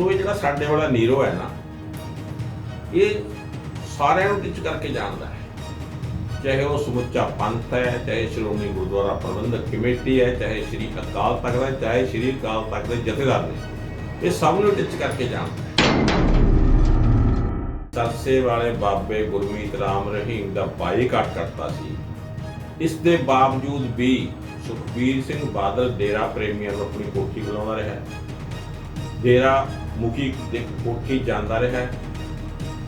ਸੋ ਇਹ ਜਿਹੜਾ ਸਾਡੇ ਵਾਲਾ ਨੀਰੋ ਹੈ ਨਾ, ਇਹ ਸਾਰਿਆਂ ਨੂੰ ਟਿੱਚ ਕਰਕੇ ਜਾਣਦਾ ਹੈ। ਚਾਹੇ ਉਹ ਸਮੁੱਚਾ ਪੰਥ ਹੈ, ਚਾਹੇ ਸ਼੍ਰੋਮਣੀ ਗੁਰਦੁਆਰਾ ਪ੍ਰਬੰਧਕ ਕਮੇਟੀ ਹੈ, ਚਾਹੇ ਸ੍ਰੀ ਅਕਾਲ ਤਖਤ ਹੈ, ਚਾਹੇ ਸ੍ਰੀ ਅਕਾਲ ਤਖਤ ਦੇ ਜਥੇਦਾਰ ਨੇ, ਇਹ ਸਭ ਨੂੰ ਟਿੱਚ ਕਰਕੇ ਜਾਣਦਾ ਹੈ। ਸਰਸੇ ਵਾਲੇ ਬਾਬੇ ਗੁਰਮੀਤ ਰਾਮ ਰਹੀਮ ਦਾ ਬਾਈਕਾਟ ਕਰਤਾ ਸੀ। ਇਸ ਦੇ ਬਾਵਜੂਦ ਵੀ ਸੁਖਬੀਰ ਸਿੰਘ ਬਾਦਲ ਡੇਰਾ ਪ੍ਰੇਮੀਆਂ ਨੂੰ ਆਪਣੀ ਕੋਠੀ ਬੁਲਾਉਂਦਾ ਰਿਹਾ। ਡੇਰਾ ਮੁਖੀ ਦੇ ਕੋਠੀ ਜਾਂਦਾ ਰਿਹਾ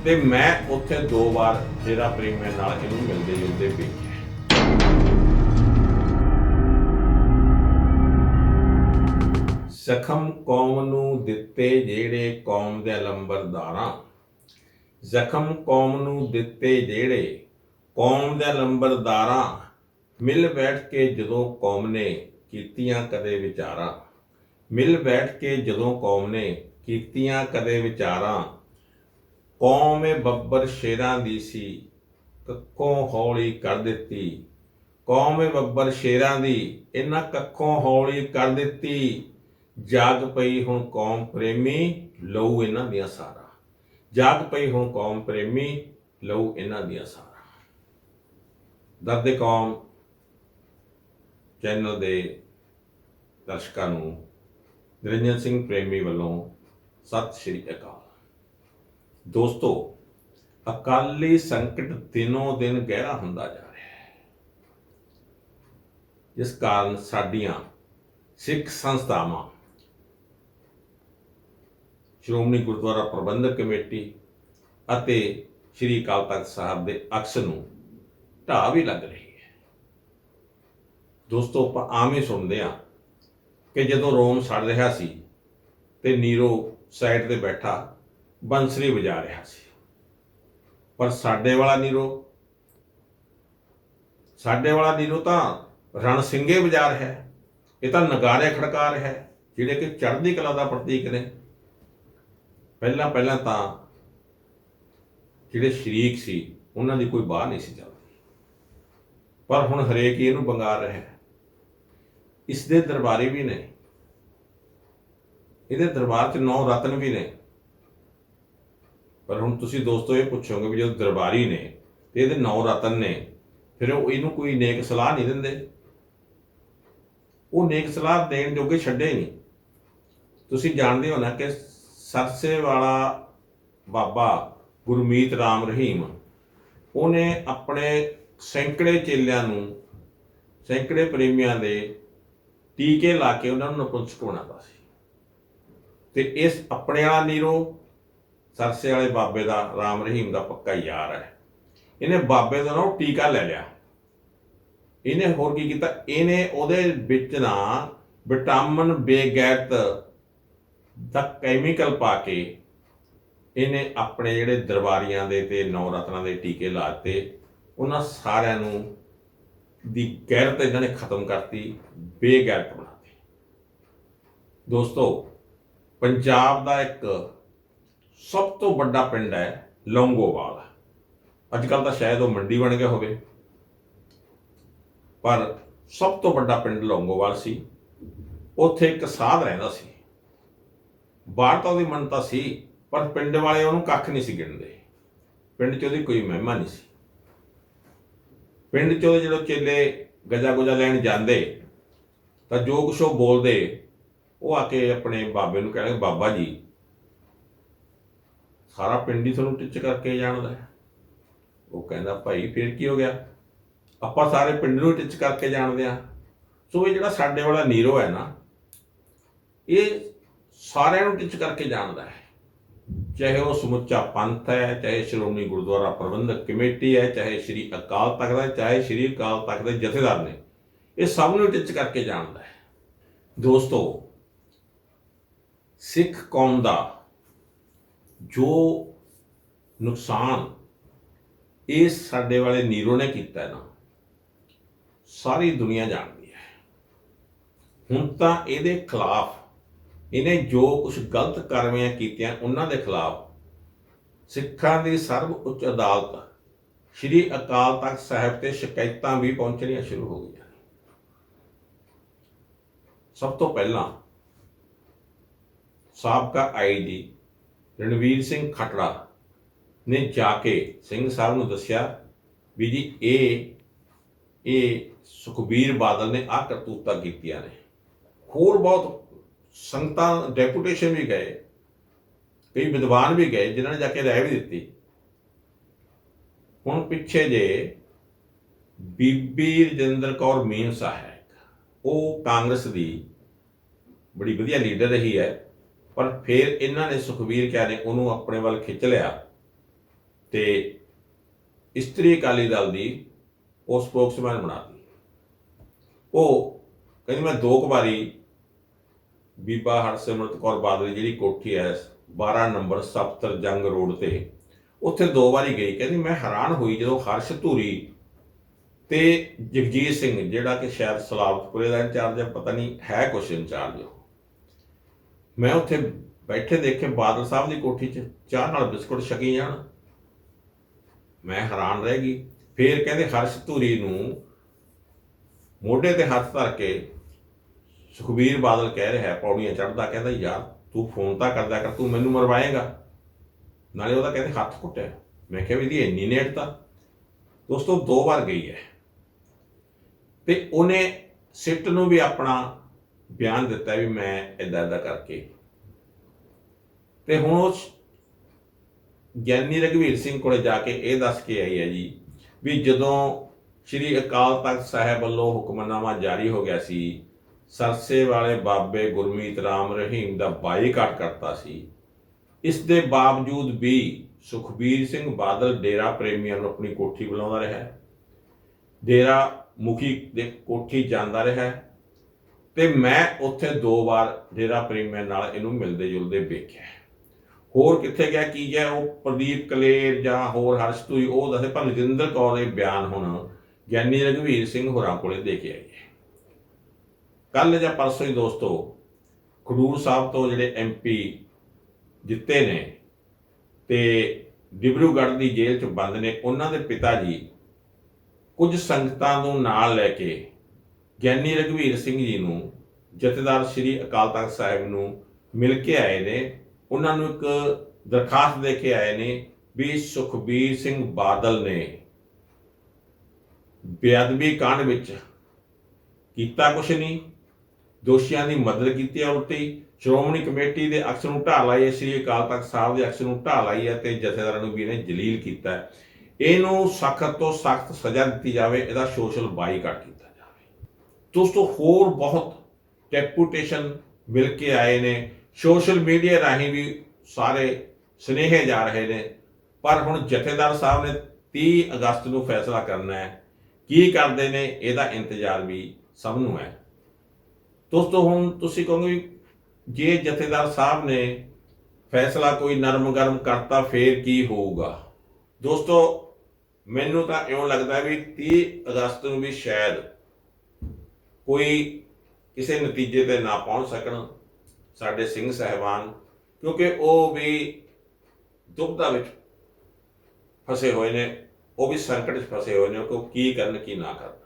ਤੇ ਮੈਂ ਉੱਥੇ ਦੋ ਵਾਰ ਡੇਰਾ ਪ੍ਰੇਮੀਆਂ ਨਾਲ ਇਹਨੂੰ ਮਿਲਦੇ ਜੁਲਦੇ ਵੇਖਿਆ ਜ਼ਖਮ ਕੌਮ ਨੂੰ ਦਿੱਤੇ ਜਿਹੜੇ ਕੌਮ ਦੇ ਲੰਬਰਦਾਰਾਂ। ਜ਼ਖਮ ਕੌਮ ਨੂੰ ਦਿੱਤੇ ਜਿਹੜੇ ਕੌਮ ਦੇ ਲੰਬਰਦਾਰਾਂ। ਮਿਲ ਬੈਠ ਕੇ ਜਦੋਂ ਕੌਮ ਨੇ ਕੀਤੀਆਂ ਕਦੇ ਵਿਚਾਰਾਂ, ਮਿਲ ਬੈਠ ਕੇ ਜਦੋਂ ਕੌਮ ਨੇ ਕੀਤੀਆਂ ਕਦੇ ਵਿਚਾਰਾਂ। ਕੌਮੇ ਬੱਬਰ ਸ਼ੇਰਾਂ ਦੀ ਸੀ, ਕੱਖੋਂ ਹੌਲੀ ਕਰ ਦਿੱਤੀ। ਕੌਮੇ ਬੱਬਰ ਸ਼ੇਰਾਂ ਦੀ, ਇਹਨਾਂ ਕੱਖੋਂ ਹੌਲੀ ਕਰ ਦਿੱਤੀ। ਜਾਗ ਪਈ ਹੁਣ ਕੌਮ ਪ੍ਰੇਮੀ, ਲਊ ਇਹਨਾਂ ਦੀਆਂ ਸਾਰਾ। ਜਾਗ ਪਈ ਹੁਣ ਕੌਮ ਪ੍ਰੇਮੀ, ਲਊ ਇਹਨਾਂ ਦੀਆਂ ਸਾਰਾ। ਦਰਦ ਕੌਮ ਚੈਨਲ ਦੇ ਦਰਸ਼ਕਾਂ ਨੂੰ। ਨਿਰੰਜਨ ਸਿੰਘ ਪ੍ਰੇਮੀ ਵੱਲੋਂ ਸਤਿ ਸ਼੍ਰੀ ਅਕਾਲ। ਦੋਸਤੋ, ਅਕਾਲੀ ਸੰਕਟ ਦਿਨੋਂ ਦਿਨ ਗਹਿਰਾ ਹੁੰਦਾ ਜਾ ਰਿਹਾ ਹੈ। ਜਿਸ ਕਾਰਨ ਸਾਡੀਆਂ ਸਿੱਖ ਸੰਸਥਾਵਾਂ, ਸ਼੍ਰੋਮਣੀ ਗੁਰਦੁਆਰਾ ਪ੍ਰਬੰਧਕ ਕਮੇਟੀ ਅਤੇ ਸ੍ਰੀ ਅਕਾਲ ਤਖਤ ਸਾਹਿਬ ਦੇ ਅਕਸ ਨੂੰ ਢਾਹ ਵੀ ਲੱਗ ਰਹੀ ਹੈ। ਦੋਸਤੋ, ਆਪਾਂ ਆਮ ਹੀ ਸੁਣਦੇ ਆ ਕਿ ਜਦੋਂ ਰੋਮ ਸੜ ਰਿਹਾ ਸੀ ਤੇ ਨੀਰੋ ਸਾਈਡ ਤੇ ਬੈਠਾ ਬੰਸਰੀ ਵਜਾ ਰਿਹਾ ਸੀ। ਪਰ ਸਾਡੇ ਵਾਲਾ ਨੀਰੋ ਸਾਡੇ ਵਾਲਾ ਨੀਰੋ ਤਾਂ ਰਣ ਸਿੰਘੇ ਵਜਾ ਰਿਹਾ ਹੈ। ਇਹ ਤਾਂ ਨਗਾਰੇ ਖੜਕਾ ਰਿਹਾ ਹੈ, ਜਿਹੜੇ ਕਿ ਚੜ੍ਹਦੀ ਕਲਾ ਦਾ ਪ੍ਰਤੀਕ ਨੇ। ਪਹਿਲਾਂ ਪਹਿਲਾਂ ਤਾਂ ਜਿਹੜੇ ਸ਼ਰੀਕ ਸੀ, ਉਹਨਾਂ ਦੀ ਕੋਈ ਬਾਹ ਨਹੀਂ ਸੀ ਚੱਲਦੀ। ਪਰ ਹੁਣ ਹਰੇਕ ਇਹਨੂੰ ਬੰਗਾਰ ਰਿਹਾ ਹੈ। ਇਸ ਦੇ ਦਰਬਾਰੀ ਵੀ ਨੇ। ਇਹਦੇ ਦਰਬਾਰ 'ਚ ਨੌ ਰਤਨ ਵੀ ਨੇ। ਪਰ ਹੁਣ ਤੁਸੀਂ ਦੋਸਤੋ ਇਹ ਪੁੱਛੋਗੇ ਵੀ ਜਦੋਂ ਦਰਬਾਰੀ ਨੇ ਤੇ ਇਹਦੇ ਨੌ ਰਤਨ ਨੇ, ਫਿਰ ਉਹ ਇਹਨੂੰ ਕੋਈ ਨੇਕ ਸਲਾਹ ਨਹੀਂ ਦਿੰਦੇ। ਉਹ ਨੇਕ ਸਲਾਹ ਦੇਣ ਜੋਗੇ ਛੱਡੇ ਹੀ ਨਹੀਂ। ਤੁਸੀਂ ਜਾਣਦੇ ਹੋ ਨਾ ਕਿ ਸਰਸੇ ਵਾਲਾ ਬਾਬਾ ਗੁਰਮੀਤ ਰਾਮ ਰਹੀਮ, ਉਹਨੇ ਆਪਣੇ ਸੈਂਕੜੇ ਚੇਲਿਆਂ ਨੂੰ, ਸੈਂਕੜੇ ਪ੍ਰੇਮੀਆਂ ਦੇ ਟੀਕੇ ਲਾ ਕੇ ਉਹਨਾਂ ਨੂੰ ਨਪੁੰਸਕ ਬਣਾਤਾ ਸੀ। ਤੇ ਇਸ ਆਪਣੇ ਵਾਲਾ ਨੀਰੋ ਸਰਸੇ ਵਾਲੇ ਬਾਬੇ ਦਾ ਰਾਮ ਰਹੀਮ ਦਾ ਪੱਕਾ ਯਾਰ ਹੈ। ਇਹਨੇ ਬਾਬੇ ਦਾ ਨਾ ਟੀਕਾ ਲੈ ਲਿਆ। ਇਹਨੇ ਹੋਰ ਕੀ ਕੀਤਾ? ਇਹਨੇ ਉਹਦੇ ਵਿੱਚ ਨਾ ਵਿਟਾਮਿਨ ਬੇਗੈਰਤ ਦਾ ਕੈਮੀਕਲ ਪਾ ਕੇ ਇਹਨੇ ਆਪਣੇ ਜਿਹੜੇ ਦਰਬਾਰੀਆਂ ਦੇ ਤੇ ਨੌ ਰਤਨਾਂ ਦੇ ਟੀਕੇ ਲਾਤੇ ਉਹਨਾਂ ਸਾਰਿਆਂ ਨੂੰ ਦੀ ਗੈਰਤ ਇਹਨਾਂ ਨੇ ਖਤਮ ਕਰਤੀ, ਬੇਗੈਰਤ ਬਣਾਤੀ ਦੋਸਤੋ ਪੰਜਾਬ ਦਾ ਇੱਕ ਸਭ ਤੋਂ ਵੱਡਾ ਪਿੰਡ ਹੈ ਲੌਂਗੋਵਾਲ। ਅੱਜ ਕੱਲ ਤਾਂ ਸ਼ਾਇਦ ਉਹ ਮੰਡੀ ਬਣ ਗਿਆ ਹੋਵੇ। ਪਰ ਸਭ ਤੋਂ ਵੱਡਾ ਪਿੰਡ ਲੌਂਗੋਵਾਲ ਸੀ। ਉੱਥੇ ਇੱਕ ਸਾਧ ਰਹਿੰਦਾ ਸੀ। ਬਾਹਰ ਤਾਂ ਉਹਦੀ ਮੰਨਤਾ ਸੀ, ਪਰ ਪਿੰਡ ਵਾਲੇ ਉਹਨੂੰ ਕੱਖ ਨਹੀਂ ਸੀ ਗਿਣਦੇ। ਪਿੰਡ 'ਚ ਉਹਦੀ ਕੋਈ ਮਹਿਮਾ ਨਹੀਂ ਸੀ। ਪਿੰਡ 'ਚ ਉਹਦੇ ਜਦੋਂ ਚੇਲੇ ਗਜਾ ਗੁਜਾ ਲੈਣ ਜਾਂਦੇ, ਤਾਂ ਜੋ ਕੁਛ ਉਹ ਬੋਲਦੇ ਉਹ ਆ ਕੇ ਆਪਣੇ ਬਾਬੇ ਨੂੰ ਕਹਿੰਦੇ ਬਾਬਾ ਜੀ, ਸਾਰਾ ਪਿੰਡ ਹੀ ਤੁਹਾਨੂੰ ਟਿੱਚ ਕਰਕੇ ਜਾਣਦਾ ਉਹ ਕਹਿੰਦਾ, ਭਾਈ, ਫਿਰ ਕੀ ਹੋ ਗਿਆ? ਆਪਾਂ ਸਾਰੇ ਪਿੰਡ ਨੂੰ ਟਿੱਚ ਕਰਕੇ ਜਾਣਦੇ ਆ ਸੋ ਇਹ ਜਿਹੜਾ ਸਾਡੇ ਵਾਲਾ ਨੀਰੋ ਹੈ ਨਾ, ਇਹ ਸਾਰਿਆਂ ਨੂੰ ਟਿੱਚ ਕਰਕੇ ਜਾਣਦਾ ਹੈ। ਚਾਹੇ ਉਹ ਸਮੁੱਚਾ ਪੰਥ ਹੈ, ਚਾਹੇ ਸ਼੍ਰੋਮਣੀ ਗੁਰਦੁਆਰਾ ਪ੍ਰਬੰਧਕ ਕਮੇਟੀ ਹੈ, ਚਾਹੇ ਸ੍ਰੀ ਅਕਾਲ ਤਖਤ ਹੈ, ਚਾਹੇ ਸ੍ਰੀ ਅਕਾਲ ਤਖਤ ਦੇ ਜਥੇਦਾਰ ਨੇ, ਇਹ ਸਭ ਨੂੰ ਟਿੱਚ ਕਰਕੇ ਜਾਣਦਾ ਹੈ। ਦੋਸਤੋ ਸਿੱਖ ਕੌਮ ਦਾ ਜੋ ਨੁਕਸਾਨ ਇਸ ਸਾਡੇ ਵਾਲੇ ਨੀਰੋ ਨੇ ਕੀਤਾ ਨਾ, ਸਾਰੀ ਦੁਨੀਆ ਜਾਣਦੀ ਹੈ। ਹੁਣ ਤਾਂ ਇਹਦੇ ਖਿਲਾਫ, ਇਹਨੇ ਜੋ ਕੁਝ ਗਲਤ ਕਰਮੀਆਂ ਕੀਤੀਆਂ, ਉਹਨਾਂ ਦੇ ਖਿਲਾਫ ਸਿੱਖਾਂ ਦੀ ਸਰਵ ਉੱਚ ਅਦਾਲਤ, ਸ਼੍ਰੀ ਅਕਾਲ ਤਖਤ ਸਾਹਿਬ ਤੇ ਸ਼ਿਕਾਇਤਾਂ ਵੀ ਪਹੁੰਚਣੀਆਂ ਸ਼ੁਰੂ ਹੋ ਗਈਆਂ। ਸਭ ਤੋਂ ਪਹਿਲਾਂ ਸਾਬਕਾ ਆਈਜੀ ਰਣਵੀਰ ਸਿੰਘ ਖਟੜਾ ਨੇ ਜਾ ਕੇ ਸਿੰਘ ਸਾਹਿਬ ਨੂੰ ਦੱਸਿਆ ਵੀ ਜੀ ਇਹ ਇਹ ਸੁਖਬੀਰ ਬਾਦਲ ਨੇ ਆ ਕਰਤੂਤਾਂ ਕੀਤੀਆਂ ਨੇ। ਹੋਰ ਬਹੁਤ ਸੰਗਤਾਂ, ਡੈਪੂਟੇਸ਼ਨ ਵੀ ਗਏ, ਕਈ ਵਿਦਵਾਨ ਵੀ ਗਏ, ਜਿਨ੍ਹਾਂ ਨੇ ਜਾ ਕੇ ਰਾਏ ਵੀ ਦਿੱਤੀ। ਹੁਣ ਪਿੱਛੇ ਜੇ ਬੀਬੀ ਰਜਿੰਦਰ ਕੌਰ ਮੀਨ ਸਾਹਿਬ, ਉਹ ਕਾਂਗਰਸ ਦੀ ਬੜੀ ਵਧੀਆ ਲੀਡਰ ਰਹੀ ਹੈ। ਪਰ ਫਿਰ ਇਹਨਾਂ ਨੇ ਸੁਖਬੀਰ ਕਿਆ ਨੇ, ਉਹਨੂੰ ਆਪਣੇ ਵੱਲ ਖਿੱਚ ਲਿਆ ਤੇ ਇਸਤਰੀ ਅਕਾਲੀ ਦਲ ਦੀ ਉਹ ਸਪੋਕਸਮੈਨ ਬਣਾਤੀ। ਉਹ ਕਹਿੰਦੀ, ਮੈਂ ਦੋ ਕੁ ਵਾਰੀ ਬੀਬਾ ਹਰਸਿਮਰਤ ਕੌਰ ਬਾਦਲ ਜਿਹੜੀ ਕੋਠੀ ਹੈ 12 ਨੰਬਰ ਸਫਤਰ ਜੰਗ ਰੋਡ ਤੇ, ਉੱਥੇ ਦੋ ਵਾਰੀ ਗਈ। ਕਹਿੰਦੀ, ਮੈਂ ਹੈਰਾਨ ਹੋਈ ਜਦੋਂ ਹਰਸ਼ ਧੂਰੀ ਤੇ ਜਗਜੀਤ ਸਿੰਘ, ਜਿਹੜਾ ਕਿ ਸ਼ਾਇਦ ਸਲਾਵਤਪੁਰੇ ਦਾ ਇੰਚਾਰਜ ਹੈ, ਪਤਾ ਨਹੀਂ ਹੈ ਕੁਛ ਇੰਚਾਰਜ। ਉਹ ਮੈਂ ਉੱਥੇ ਬੈਠੇ ਦੇਖੇ ਬਾਦਲ ਸਾਹਿਬ ਦੀ ਕੋਠੀ 'ਚ ਚਾਹ ਨਾਲ ਬਿਸਕੁਟ ਛਕੀ ਜਾਣ। ਮੈਂ ਹੈਰਾਨ ਰਹਿ ਗਈ। ਫੇਰ ਕਹਿੰਦੇ ਹਰਸ਼ ਧੂਰੀ ਨੂੰ ਮੋਢੇ ਤੇ ਹੱਥ ਧਰ ਕੇ ਸੁਖਬੀਰ ਬਾਦਲ ਕਹਿ ਰਿਹਾ ਹੈ, ਪੌੜੀਆਂ ਚੜਦਾ ਕਹਿੰਦਾ ਯਾਰ ਤੂੰ ਫੋਨ ਤਾਂ ਕਰਦਾ ਕਰ ਤੂੰ ਮੈਨੂੰ ਮਰਵਾਏਗਾ। ਨਾਲੇ ਉਹਦਾ ਕਹਿੰਦੇ ਹੱਥ ਕੁੱਟਿਆ ਮੈਂ ਕਿਹਾ ਵੀ ਇਹਦੀ ਇੰਨੀ ਨੇੜਤਾ ਦੋਸਤੋ ਦੋ ਵਾਰ ਗਈ ਹੈ। ਤੇ ਉਹਨੇ ਸਿਫਟ ਨੂੰ ਵੀ ਆਪਣਾ ਬਿਆਨ ਦਿੱਤਾ ਵੀ ਮੈਂ ਇਦਾਂ ਇਦਾਂ ਕਰਕੇ। ਤੇ ਹੁਣ ਉਸ ਗਿਆਨੀ ਰਘਵੀਰ ਸਿੰਘ ਕੋਲੇ ਜਾ ਕੇ ਇਹ ਦੱਸ ਕੇ ਆਈ ਹੈ ਜੀ ਵੀ ਜਦੋਂ ਸ੍ਰੀ ਅਕਾਲ ਤਖਤ ਸਾਹਿਬ ਵੱਲੋਂ ਹੁਕਮਨਾਮਾ ਜਾਰੀ ਹੋ ਗਿਆ ਸੀ, ਸਰਸੇ ਵਾਲੇ ਬਾਬੇ ਗੁਰਮੀਤ ਰਾਮ ਰਹੀਮ ਦਾ ਬਾਈਕਾਟ ਕਰਤਾ ਸੀ। ਇਸ ਦੇ ਬਾਵਜੂਦ ਵੀ ਸੁਖਬੀਰ ਸਿੰਘ ਬਾਦਲ ਡੇਰਾ ਪ੍ਰੇਮੀਆਂ ਨੂੰ ਆਪਣੀ ਕੋਠੀ ਬੁਲਾਉਂਦਾ ਰਿਹਾ ਡੇਰਾ ਮੁਖੀ ਦੇ ਕੋਠੀ ਜਾਂਦਾ ਰਿਹਾ ਤੇ ਮੈਂ ਉੱਥੇ ਦੋ ਵਾਰ ਡੇਰਾ ਪ੍ਰੇਮੀਆਂ ਨਾਲ ਇਹਨੂੰ ਮਿਲਦੇ ਜੁਲਦੇ ਵੇਖਿਆ। ਹੋਰ ਕਿੱਥੇ ਗਿਆ, ਕੀ ਗਿਆ? ਉਹ ਪ੍ਰਦੀਪ ਕਲੇਰ ਜਾਂ ਹੋਰ ਹਰਸ਼ ਤੂਈ, ਉਹ ਦੱਸੇ ਪਰ ਰਜਿੰਦਰ ਕੌਰ ਦੇ ਬਿਆਨ ਹੁਣ ਗਿਆਨੀ ਰਘਵੀਰ ਸਿੰਘ ਹੋਰਾਂ ਕੋਲੇ ਦੇ ਕੇ ਆਈ ਹੈ। ਕੱਲ ਜਾਂ ਪਰਸੋਂ ਹੀ ਦੋਸਤੋ, ਖਡੂਰ ਸਾਹਿਬ ਤੋਂ ਜਿਹੜੇ ਐਮਪੀ ਜਿੱਤੇ ਨੇ ਤੇ ਡਿਬਰੂਗੜ੍ਹ ਦੀ ਜੇਲ੍ਹ 'ਚ ਬੰਦ ਨੇ, ਉਹਨਾਂ ਦੇ ਪਿਤਾ ਜੀ ਕੁਝ ਸੰਗਤਾਂ ਨੂੰ ਨਾਲ ਲੈ ਕੇ ਗਿਆਨੀ ਰਘਵੀਰ ਸਿੰਘ ਜੀ ਨੂੰ ਜਥੇਦਾਰ ਸ੍ਰੀ ਅਕਾਲ ਤਖਤ ਸਾਹਿਬ ਨੂੰ ਮਿਲ ਕੇ ਆਏ ਨੇ। ਉਹਨਾਂ ਨੂੰ ਇੱਕ ਦਰਖਾਸਤ ਦੇ ਕੇ ਆਏ ਨੇ ਵੀ ਸੁਖਬੀਰ ਸਿੰਘ ਬਾਦਲ ਨੇ ਬੇਅਦਬੀ ਕਾਂਡ ਵਿੱਚ ਕੀਤਾ ਕੁਛ ਨਹੀਂ। ਦੋਸ਼ੀਆਂ ਦੀ ਮਦਦ ਕੀਤੀ ਹੈ ਉਲਟੀ ਸ਼੍ਰੋਮਣੀ ਕਮੇਟੀ ਦੇ ਅਕਸਰ ਨੂੰ ਢਾਹ ਲਾਈ ਹੈ, ਸ੍ਰੀ ਅਕਾਲ ਤਖਤ ਸਾਹਿਬ ਦੇ ਅਕਸਰ ਨੂੰ ਢਾਹ ਲਾਈ ਹੈ ਤੇ ਜਥੇਦਾਰਾਂ ਨੂੰ ਵੀ ਇਹਨੇ ਜਲੀਲ ਕੀਤਾ ਇਹਨੂੰ ਸਖਤ ਤੋਂ ਸਖਤ ਸਜ਼ਾ ਦਿੱਤੀ ਜਾਵੇ, ਇਹਦਾ ਸੋਸ਼ਲ ਬਾਈਕਾਟ ਕੀਤਾ ਦੋਸਤੋ, ਹੋਰ ਬਹੁਤ ਡੈਪੂਟੇਸ਼ਨ ਮਿਲ ਕੇ ਆਏ ਨੇ। ਸੋਸ਼ਲ ਮੀਡੀਆ ਰਾਹੀਂ ਵੀ ਸਾਰੇ ਸੁਨੇਹੇ ਜਾ ਰਹੇ ਨੇ। ਪਰ ਹੁਣ ਜਥੇਦਾਰ ਸਾਹਿਬ ਨੇ 30 ਅਗਸਤ ਨੂੰ ਫੈਸਲਾ ਕਰਨਾ ਹੈ। ਕੀ ਕਰਦੇ ਨੇ, ਇਹਦਾ ਇੰਤਜ਼ਾਰ ਵੀ ਸਭ ਨੂੰ ਹੈ। ਦੋਸਤੋ, ਹੁਣ ਤੁਸੀਂ ਕਹੋਗੇ ਜੇ ਜਥੇਦਾਰ ਸਾਹਿਬ ਨੇ ਫੈਸਲਾ ਕੋਈ ਨਰਮ ਗਰਮ ਕਰਤਾ, ਫੇਰ ਕੀ ਹੋਊਗਾ? ਦੋਸਤੋ, ਮੈਨੂੰ ਤਾਂ ਇਉਂ ਲੱਗਦਾ ਵੀ 30 ਅਗਸਤ ਨੂੰ ਵੀ ਸ਼ਾਇਦ ਕੋਈ ਕਿਸੇ ਨਤੀਜੇ ਤੇ ਨਾ ਪਹੁੰਚ ਸਕਣ ਸਾਡੇ ਸਿੰਘ ਸਹਿਬਾਨ, ਕਿਉਂਕਿ ਉਹ ਵੀ ਦੁਬਦਾ ਵਿੱਚ ਫਸੇ ਹੋਏ ਨੇ, ਉਹ ਵੀ ਸੰਕਟ 'ਚ ਫਸੇ ਹੋਏ ਨੇ ਕਿ ਉਹ ਕੀ ਕਰਨ, ਕੀ ਨਾ ਕਰਨ।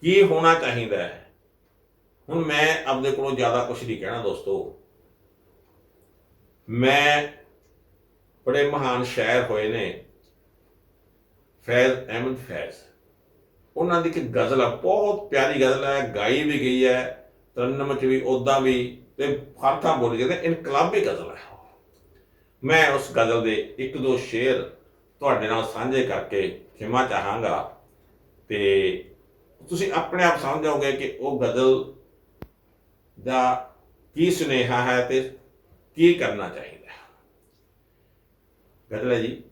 ਕੀ ਹੋਣਾ ਚਾਹੀਦਾ ਹੈ? ਹੁਣ ਮੈਂ ਆਪਦੇ ਕੋਲੋਂ ਜ਼ਿਆਦਾ ਕੁਝ ਨਹੀਂ ਕਹਿਣਾ ਦੋਸਤੋ। ਮੈਂ ਬੜੇ ਮਹਾਨ ਸ਼ਾਇਰ ਹੋਏ ਨੇ, ਫੈਜ਼ ਅਹਿਮਦ ਫੈਜ਼। ਉਹਨਾਂ ਦੀ ਇੱਕ ਗਜ਼ਲ ਆ, ਬਹੁਤ ਪਿਆਰੀ ਗਜ਼ਲ ਹੈ, ਗਾਈ ਵੀ ਗਈ ਹੈ, ਤਰਨਮ ਚ ਵੀ ਉਦਾਂ ਵੀ, ਤੇ ਫਰਥਾ ਬੋਲੀ ਜਾਂਦੇ ਇਨਕਲਾਬੀ ਗਜ਼ਲ ਹੈ ਮੈਂ ਉਸ ਗਜ਼ਲ ਦੇ ਇੱਕ ਦੋ ਸ਼ੇਰ ਤੁਹਾਡੇ ਨਾਲ ਸਾਂਝੇ ਕਰਕੇ ਖਿਮਾ ਚਾਹਾਂਗਾ ਤੇ ਤੁਸੀਂ ਆਪਣੇ ਆਪ ਸਮਝ ਜਾਓਗੇ ਕਿ ਉਹ ਗਜ਼ਲ ਦਾ ਕੀ ਸੁਨੇਹਾ ਹੈ ਤੇ ਕੀ ਕਰਨਾ ਚਾਹੀਦਾ ਗਜ਼ਲ ਹੈ ਜੀ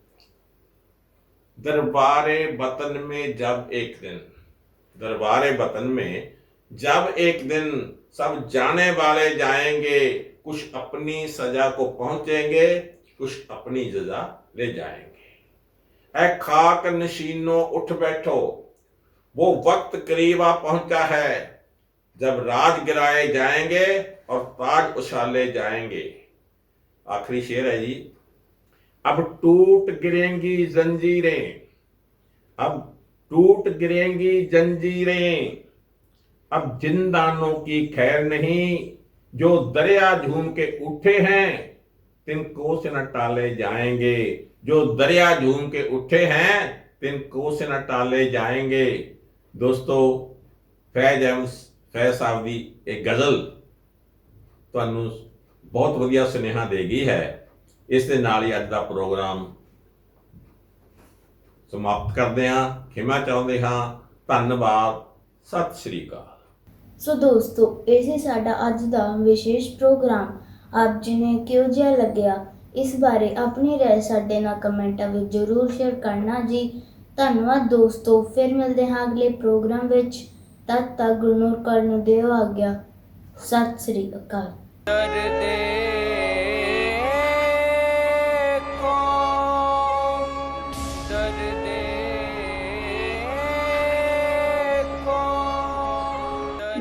दरबारे वतन में जब एक दिन, दरबारे वतन में जब एक दिन सब जाने वाले जाएँगे, कुछ अपनी सजा को पहुँचेंगे, कुछ अपनी सजा ले जाएँगे। ऐ खाक नशीनो उठ बैठो, वो वक्त करीब आ पहुँचा है, जब राज गिराए जाएँगे और ताज उछाले जाएँगे। आखिरी शेर है जी अब टूट गिरेंगी जंजीरें अब टूट गिरेंगी जंजीरें अब जिंदानों की खैर नहीं जो दरिया झूम के उठे हैं तिनको से न टाले जाएंगे जो दरिया झूम के उठे हैं तिनको से न टाले जाएंगे ਦੋਸਤੋ ਫੈਜ਼ ਐਮ ਫੈਜ਼ ਸਾਹਿਬ ਦੀ ਇਹ ਗਜ਼ਲ ਤੁਹਾਨੂੰ ਬਹੁਤ ਵਧੀਆ ਸੁਨੇਹਾ ਦੇਗੀ ਹੈ ਇਸ ਦੇ ਨਾਲ ਹੀ ਅੱਜ ਦਾ ਪ੍ਰੋਗਰਾਮ ਸਮਾਪਤ ਕਰਦੇ ਹਾਂ। ਖਿਮਾ ਚਾਹੁੰਦੇ ਹਾਂ। ਧੰਨਵਾਦ। ਸਤਿ ਸ਼੍ਰੀ ਅਕਾਲ। ਸੋ ਦੋਸਤੋ ਇਹ ਸੀ ਸਾਡਾ ਅੱਜ ਦਾ ਵਿਸ਼ੇਸ਼ ਪ੍ਰੋਗਰਾਮ। ਆਪ ਜੀ ਨੇ ਕਿਉਂ ਜਿਹਾ ਲੱਗਿਆ? ਇਸ ਬਾਰੇ ਆਪਣੀ ਰਾਏ ਸਾਡੇ ਨਾਲ ਕਮੈਂਟਾਂ ਵਿੱਚ ਜ਼ਰੂਰ ਸ਼ੇਅਰ ਕਰਨਾ ਜੀ। ਧੰਨਵਾਦ ਦੋਸਤੋ। ਫਿਰ ਮਿਲਦੇ ਹਾਂ ਅਗਲੇ ਪ੍ਰੋਗਰਾਮ ਵਿੱਚ। ਤਦ ਤੱਕ ਗੁਰਨੂਰ ਕਰ ਨੂੰ ਦਿਓ ਆਗਿਆ। ਸਤਿ ਸ੍ਰੀ ਅਕਾਲ।